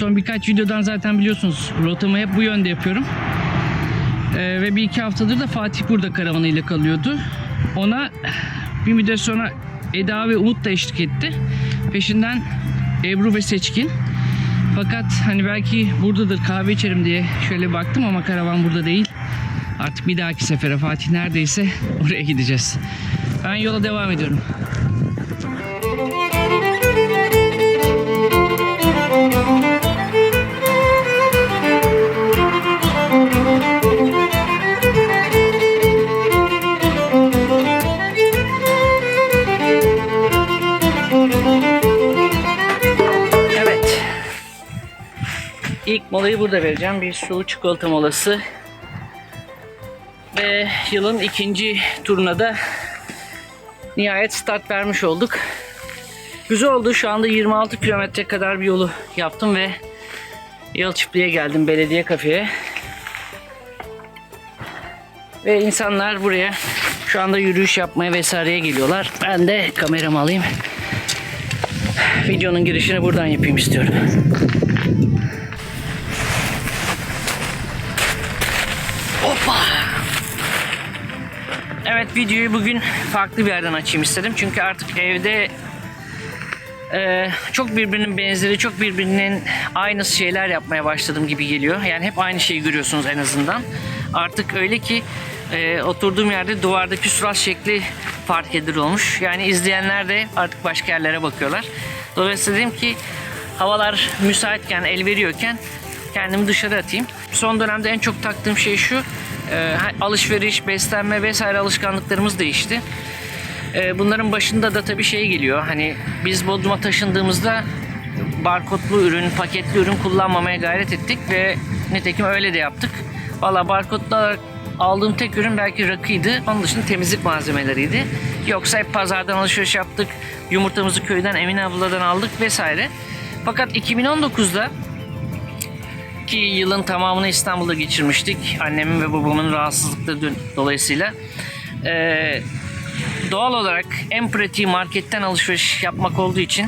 birkaç videodan zaten biliyorsunuz rotamı hep bu yönde yapıyorum. Ee, ve bir iki haftadır da Fatih burada karavanıyla kalıyordu. Ona bir müddet sonra Eda ve Umut da eşlik etti. Peşinden Ebru ve Seçkin. Fakat hani belki buradadır kahve içerim diye şöyle baktım ama karavan burada değil. Artık bir dahaki sefere Fatih neredeyse oraya gideceğiz. Ben yola devam ediyorum. İlk molayı burada vereceğim. Bir su çikolata molası. Ve yılın ikinci turuna da nihayet start vermiş olduk. Güzel oldu. Şu anda 26 kilometre kadar bir yolu yaptım ve Yalçıplı'ya geldim belediye kafeye. Ve insanlar buraya şu anda yürüyüş yapmaya vesaireye geliyorlar. Ben de kameramı alayım. Videonun girişini buradan yapayım istiyorum. Evet videoyu bugün farklı bir yerden açayım istedim. Çünkü artık evde e, çok birbirinin benzeri, çok birbirinin aynı şeyler yapmaya başladım gibi geliyor. Yani hep aynı şeyi görüyorsunuz en azından. Artık öyle ki e, oturduğum yerde duvardaki surat şekli fark edilir olmuş. Yani izleyenler de artık başka yerlere bakıyorlar. Dolayısıyla dedim ki havalar müsaitken, el veriyorken kendimi dışarı atayım. Son dönemde en çok taktığım şey şu. E, alışveriş, beslenme vesaire alışkanlıklarımız değişti. E, bunların başında da tabii şey geliyor. Hani biz Bodrum'a taşındığımızda barkodlu ürün, paketli ürün kullanmamaya gayret ettik ve nitekim öyle de yaptık. Valla barkodlu aldığım tek ürün belki rakıydı. Onun dışında temizlik malzemeleriydi. Yoksa hep pazardan alışveriş yaptık. Yumurtamızı köyden Emine abladan aldık vesaire. Fakat 2019'da ki yılın tamamını İstanbul'da geçirmiştik. Annemin ve babamın rahatsızlıkları dolayısıyla. Ee, doğal olarak en pratiği marketten alışveriş yapmak olduğu için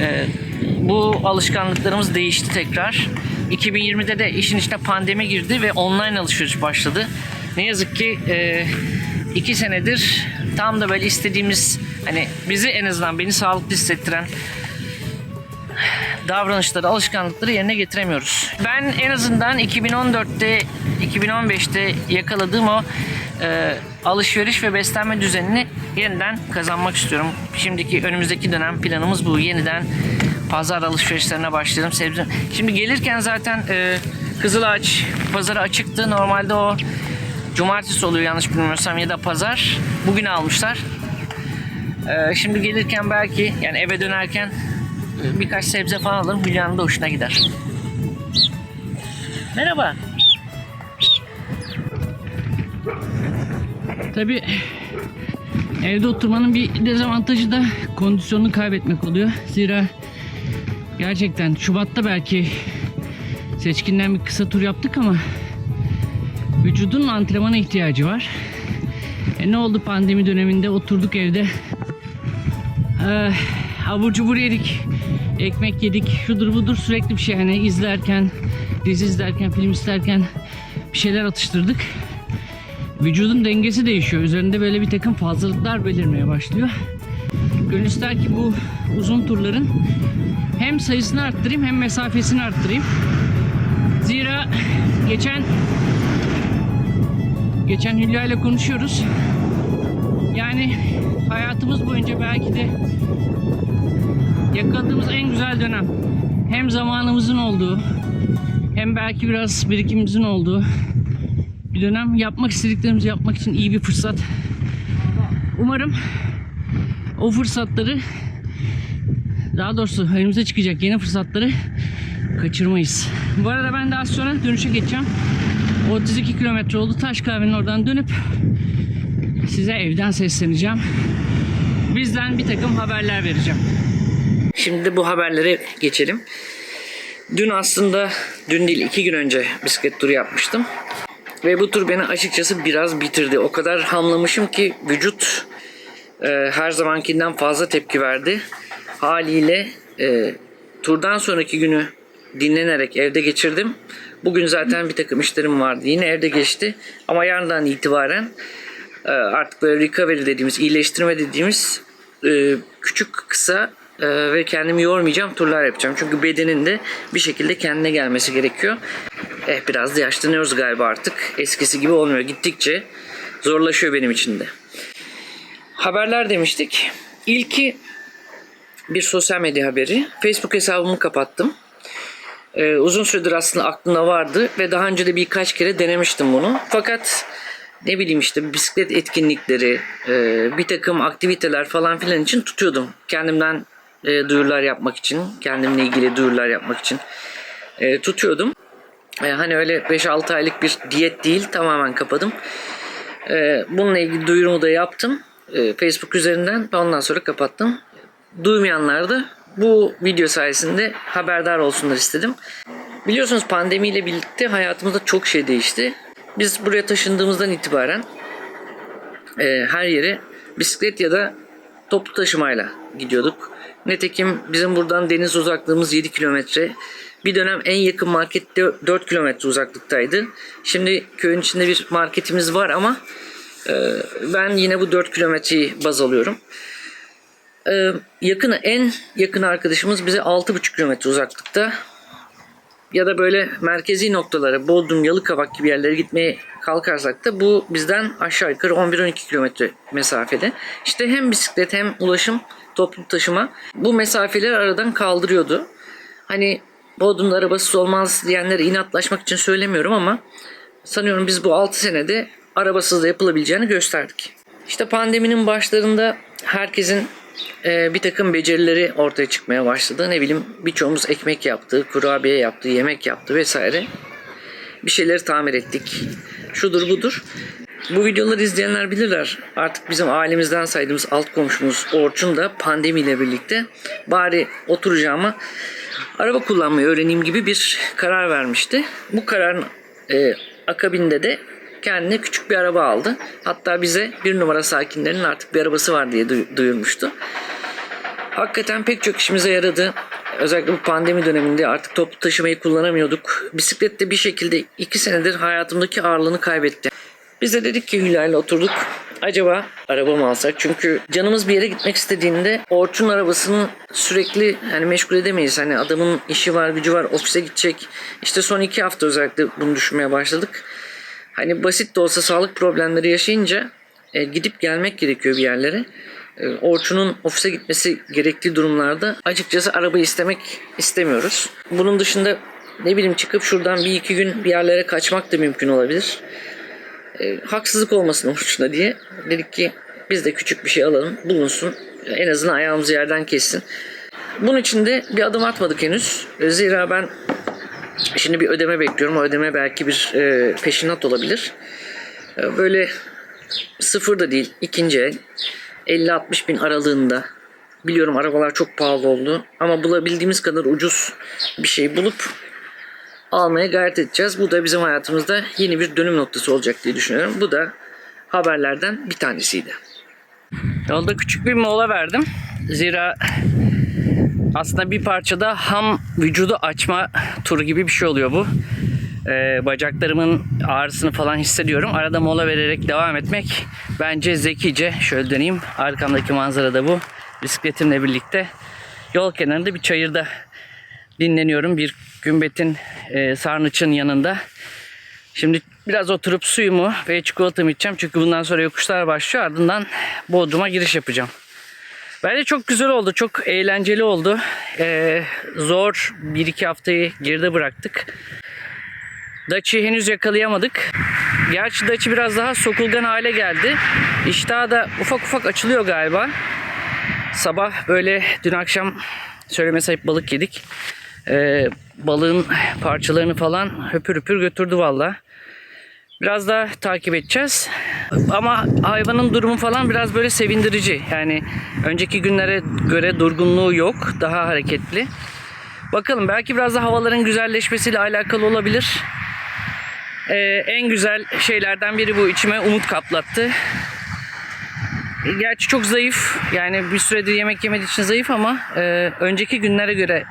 e, bu alışkanlıklarımız değişti tekrar. 2020'de de işin içine pandemi girdi ve online alışveriş başladı. Ne yazık ki e, iki senedir tam da böyle istediğimiz hani bizi en azından beni sağlıklı hissettiren davranışları, alışkanlıkları yerine getiremiyoruz. Ben en azından 2014'te, 2015'te yakaladığım o e, alışveriş ve beslenme düzenini yeniden kazanmak istiyorum. Şimdiki önümüzdeki dönem planımız bu. Yeniden pazar alışverişlerine başlayalım. Sebze. Şimdi gelirken zaten e, Kızılağaç pazarı açıktı. Normalde o cumartesi oluyor yanlış bilmiyorsam ya da pazar. Bugün almışlar. E, şimdi gelirken belki yani eve dönerken birkaç sebze falan alırım. Hülya'nın da hoşuna gider. Merhaba. Tabi evde oturmanın bir dezavantajı da kondisyonunu kaybetmek oluyor. Zira gerçekten Şubat'ta belki seçkinden bir kısa tur yaptık ama vücudun antrenmana ihtiyacı var. E ne oldu pandemi döneminde oturduk evde. Ee, abur cubur yedik. Ekmek yedik. Şudur budur sürekli bir şey. Hani izlerken, dizi izlerken, film izlerken bir şeyler atıştırdık. Vücudun dengesi değişiyor. Üzerinde böyle bir takım fazlalıklar belirmeye başlıyor. Gönül ister ki bu uzun turların hem sayısını arttırayım hem mesafesini arttırayım. Zira geçen geçen Hülya ile konuşuyoruz. Yani hayatımız boyunca belki de yakaladığımız en güzel dönem. Hem zamanımızın olduğu hem belki biraz birikimimizin olduğu bir dönem yapmak istediklerimizi yapmak için iyi bir fırsat. Umarım o fırsatları daha doğrusu önümüze çıkacak yeni fırsatları kaçırmayız. Bu arada ben daha sonra dönüşe geçeceğim. 32 kilometre oldu. Taş kahvenin oradan dönüp size evden sesleneceğim. Bizden bir takım haberler vereceğim. Şimdi bu haberlere geçelim. Dün aslında, dün değil iki gün önce bisiklet turu yapmıştım. Ve bu tur beni açıkçası biraz bitirdi. O kadar hamlamışım ki vücut e, her zamankinden fazla tepki verdi. Haliyle e, turdan sonraki günü dinlenerek evde geçirdim. Bugün zaten bir takım işlerim vardı. Yine evde geçti. Ama yarından itibaren e, artık böyle recovery dediğimiz, iyileştirme dediğimiz e, küçük kısa e, ve kendimi yormayacağım turlar yapacağım. Çünkü bedenin de bir şekilde kendine gelmesi gerekiyor. Eh biraz da yaşlanıyoruz galiba artık. Eskisi gibi olmuyor. Gittikçe zorlaşıyor benim için de. Haberler demiştik. İlki bir sosyal medya haberi. Facebook hesabımı kapattım. Ee, uzun süredir aslında aklımda vardı ve daha önce de birkaç kere denemiştim bunu. Fakat ne bileyim işte bisiklet etkinlikleri, e, bir takım aktiviteler falan filan için tutuyordum. Kendimden e, duyurular yapmak için, kendimle ilgili duyurular yapmak için e, tutuyordum. E, hani öyle 5-6 aylık bir diyet değil tamamen kapadım. E, bununla ilgili duyurumu da yaptım. E, Facebook üzerinden ondan sonra kapattım. Duymayanlar da bu video sayesinde haberdar olsunlar istedim. Biliyorsunuz pandemiyle birlikte hayatımızda çok şey değişti. Biz buraya taşındığımızdan itibaren e, her yere bisiklet ya da toplu taşımayla gidiyorduk. Netekim bizim buradan deniz uzaklığımız 7 kilometre. Bir dönem en yakın market de 4 kilometre uzaklıktaydı. Şimdi köyün içinde bir marketimiz var ama e, ben yine bu 4 kilometreyi baz alıyorum. E, yakını en yakın arkadaşımız bize 6,5 kilometre uzaklıkta ya da böyle merkezi noktalara Bodrum, Yalıkavak gibi yerlere gitmeye kalkarsak da bu bizden aşağı yukarı 11-12 kilometre mesafede. İşte hem bisiklet hem ulaşım, toplu taşıma bu mesafeleri aradan kaldırıyordu. Hani Bodrum'da arabasız olmaz diyenlere inatlaşmak için söylemiyorum ama sanıyorum biz bu 6 senede arabasız da yapılabileceğini gösterdik. İşte pandeminin başlarında herkesin e, bir takım becerileri ortaya çıkmaya başladı. Ne bileyim birçoğumuz ekmek yaptı, kurabiye yaptı, yemek yaptı vesaire. Bir şeyleri tamir ettik. Şudur budur. Bu videoları izleyenler bilirler. Artık bizim ailemizden saydığımız alt komşumuz Orçun da pandemiyle birlikte bari oturacağıma araba kullanmayı öğreneyim gibi bir karar vermişti. Bu kararın e, akabinde de kendine küçük bir araba aldı. Hatta bize bir numara sakinlerinin artık bir arabası var diye duy- duyurmuştu. Hakikaten pek çok işimize yaradı. Özellikle bu pandemi döneminde artık toplu taşımayı kullanamıyorduk. Bisiklet de bir şekilde iki senedir hayatımdaki ağırlığını kaybetti. Biz de dedik ki Hülya'yla oturduk. Acaba araba mı alsak? Çünkü canımız bir yere gitmek istediğinde Orçun arabasını sürekli hani meşgul edemeyiz. Hani adamın işi var, gücü var, ofise gidecek. İşte son iki hafta özellikle bunu düşünmeye başladık. Hani basit de olsa sağlık problemleri yaşayınca e, gidip gelmek gerekiyor bir yerlere. E, Orçun'un ofise gitmesi gerektiği durumlarda açıkçası arabayı istemek istemiyoruz. Bunun dışında ne bileyim çıkıp şuradan bir iki gün bir yerlere kaçmak da mümkün olabilir. E, haksızlık olmasın Orçun'a diye dedik ki biz de küçük bir şey alalım bulunsun en azından ayağımızı yerden kessin. Bunun için de bir adım atmadık henüz. E, Zira ben Şimdi bir ödeme bekliyorum. O ödeme belki bir e, peşinat olabilir. E, böyle sıfır da değil. ikinci el. 50-60 bin aralığında. Biliyorum arabalar çok pahalı oldu. Ama bulabildiğimiz kadar ucuz bir şey bulup almaya gayret edeceğiz. Bu da bizim hayatımızda yeni bir dönüm noktası olacak diye düşünüyorum. Bu da haberlerden bir tanesiydi. Yolda küçük bir mola verdim. Zira aslında bir parçada ham vücudu açma turu gibi bir şey oluyor bu. Ee, bacaklarımın ağrısını falan hissediyorum. Arada mola vererek devam etmek bence zekice. Şöyle döneyim. Arkamdaki manzara da bu. Bisikletimle birlikte yol kenarında bir çayırda dinleniyorum. Bir gümbetin e, sarnıçın yanında. Şimdi biraz oturup suyumu ve çikolatamı içeceğim. Çünkü bundan sonra yokuşlar başlıyor. Ardından Bodrum'a giriş yapacağım. Bence çok güzel oldu. Çok eğlenceli oldu. Ee, zor bir iki haftayı geride bıraktık. Daç'ı henüz yakalayamadık. Gerçi Daç'ı biraz daha sokulgan hale geldi. İştahı da ufak ufak açılıyor galiba. Sabah böyle dün akşam söyleme sayıp balık yedik. Ee, balığın parçalarını falan höpür höpür götürdü valla. Biraz daha takip edeceğiz. Ama hayvanın durumu falan biraz böyle sevindirici. Yani önceki günlere göre durgunluğu yok. Daha hareketli. Bakalım belki biraz da havaların güzelleşmesiyle alakalı olabilir. Ee, en güzel şeylerden biri bu içime umut kaplattı. Gerçi çok zayıf. Yani bir süredir yemek yemediği için zayıf ama e, önceki günlere göre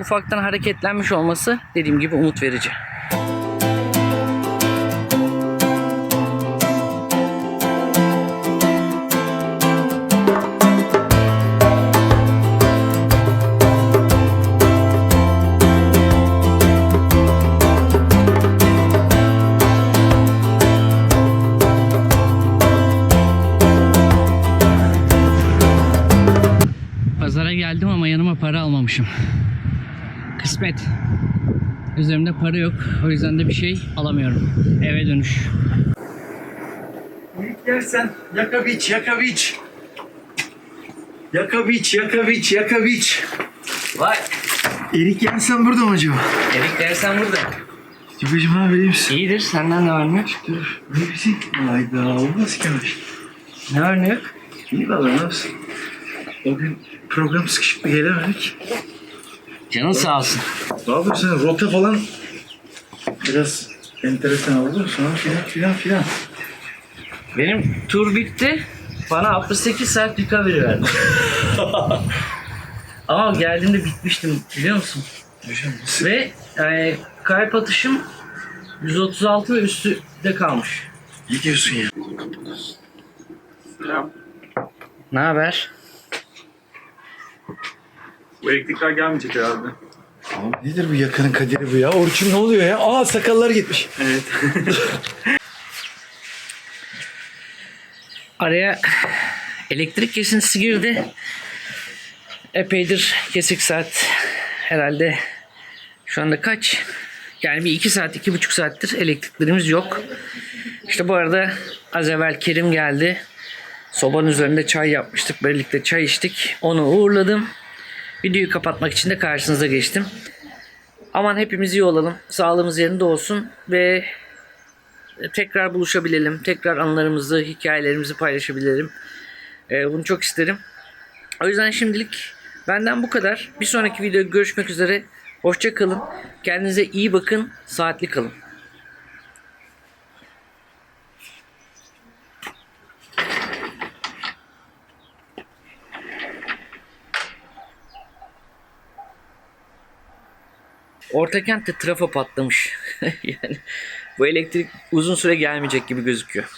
ufaktan hareketlenmiş olması dediğim gibi umut verici. Para almamışım. Kısmet. Üzerimde para yok. O yüzden de bir şey alamıyorum. Eve dönüş. İlk yersen Yakaviç, Yakaviç. Yakaviç, Yakaviç, Yakaviç. Vay. Erik yersen burada mı acaba? Erik dersen burada. Cübeciğim abi iyi misin? İyidir. Senden ne var ne yok? Dur. Ne bileyim. Hayda olmaz ki öyle. Ne var ne yok? İyi valla ne yapsın? O gün program sıkışıktı gelemedik. Canın sağ olsun. Ne yapıyorsun? Rota falan biraz enteresan oldu. Sonra filan filan filan. Benim tur bitti. Bana 68 saat recovery verdi. Ama geldiğimde bitmiştim biliyor musun? Hocam nasıl? Ve e, kalp atışım 136 ve üstünde kalmış. Ne diyorsun ya? Ne haber? Bu elektrikler gelmeyecek herhalde. Abi nedir bu yakanın kaderi bu ya? Orçun ne oluyor ya? Aa sakallar gitmiş. Evet. Araya elektrik kesintisi girdi. Epeydir kesik saat. Herhalde şu anda kaç? Yani bir iki saat, iki buçuk saattir elektriklerimiz yok. İşte bu arada az evvel Kerim geldi. Sobanın üzerinde çay yapmıştık. Birlikte çay içtik. Onu uğurladım. Videoyu kapatmak için de karşınıza geçtim. Aman hepimiz iyi olalım. Sağlığımız yerinde olsun ve tekrar buluşabilelim. Tekrar anılarımızı, hikayelerimizi paylaşabilelim. Ee, bunu çok isterim. O yüzden şimdilik benden bu kadar. Bir sonraki videoda görüşmek üzere. Hoşça kalın. Kendinize iyi bakın. Saatli kalın. Ortakent'te trafo patlamış. yani bu elektrik uzun süre gelmeyecek gibi gözüküyor.